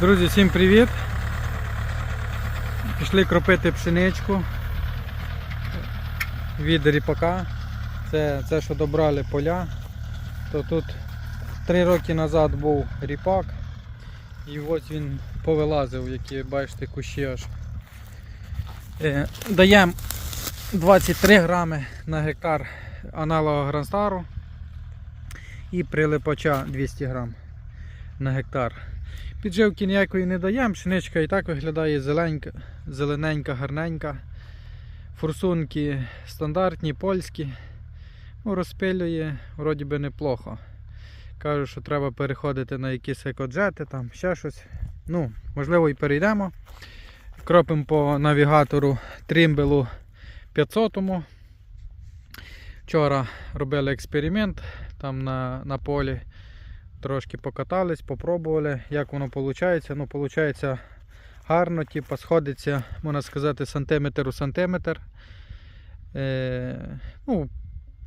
Друзі, всім привіт! Пішли кропити пшеничку від ріпака. Це, це що добрали поля. То тут три роки назад був ріпак. І ось він повилазив, які бачите кущі аж. Е, даємо 23 грами на гектар аналога Гранстару і прилипача 200 грам на гектар. Підживки ніякої не даємо, пшеничка і так виглядає зеленька, зелененька, гарненька. Форсунки стандартні, польські. Ну, розпилює, вроді би неплохо. Кажу, що треба переходити на якісь екоджети, там ще щось. Ну, можливо, і перейдемо. Кропимо по навігатору Тримбелу 500. Вчора робили експеримент там на, на полі. Трошки покатались, попробували, як воно виходить. Ну, виходить гарно, типу, сходиться, можна сказати, сантиметр у сантиметр. Е, ну,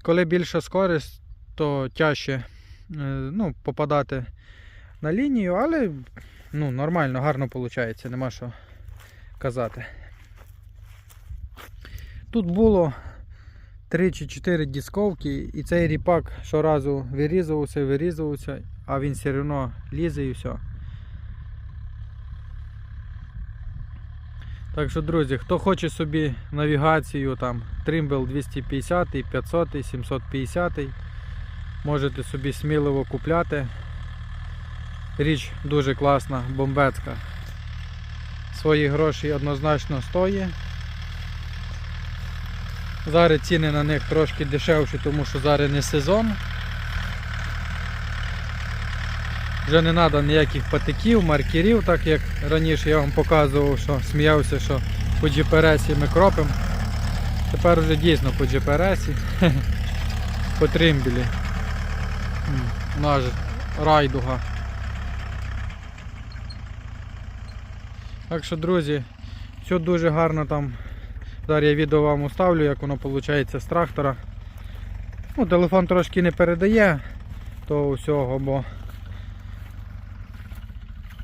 коли більша скорість, то тяжче е, ну, попадати на лінію, але ну, нормально, гарно виходить, нема що казати. Тут було 3 чи 4 дисковки, і цей ріпак щоразу вирізувався, вирізувався, а він все одно лізе і все. Так що, друзі, хто хоче собі навігацію, там Trimble 250, 500, 750, можете собі сміливо купляти. Річ дуже класна, бомбецька. Свої гроші однозначно стоїть. Зараз ціни на них трошки дешевші, тому що зараз не сезон. Вже не треба ніяких патиків, маркерів, так як раніше я вам показував, що сміявся, що по GPRS ми кропимо. Тепер вже дійсно по GPRS, по тримбілі. Наш райдуга. Так що, друзі, все дуже гарно там. Зараз я відео вам уставлю, як воно виходить з трактора. Ну, телефон трошки не передає того всього, бо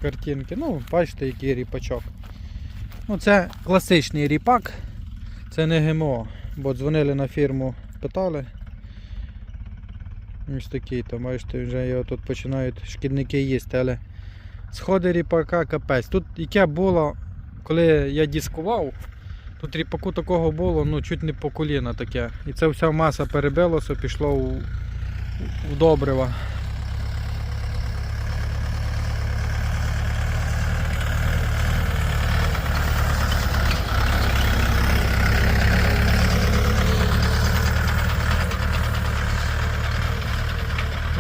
картинки. Ну, бачите, який ріпачок. Ну, це класичний ріпак, це не ГМО, бо дзвонили на фірму, питали. Ось такий, то бачите, вже його тут починають шкідники їсти, але сходи ріпака капець. Тут яке було, коли я дискував, тут ріпаку такого було, ну чуть не по коліна таке. І це вся маса перебилося, пішло у, в добрива.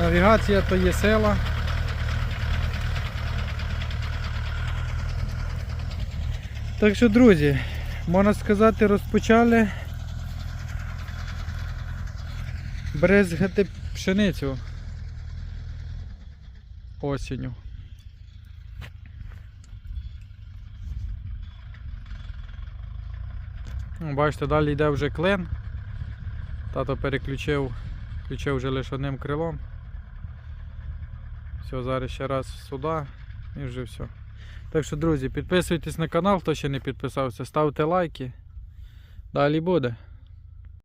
Навігація то є сила. Так що, друзі, можна сказати, розпочали брезгати пшеницю осінню. Ну, Бачите, далі йде вже клин. Тато переключив, включив вже лише одним крилом. Все, зараз ще раз сюди і вже все. Так що, друзі, підписуйтесь на канал, хто ще не підписався, ставте лайки. Далі буде.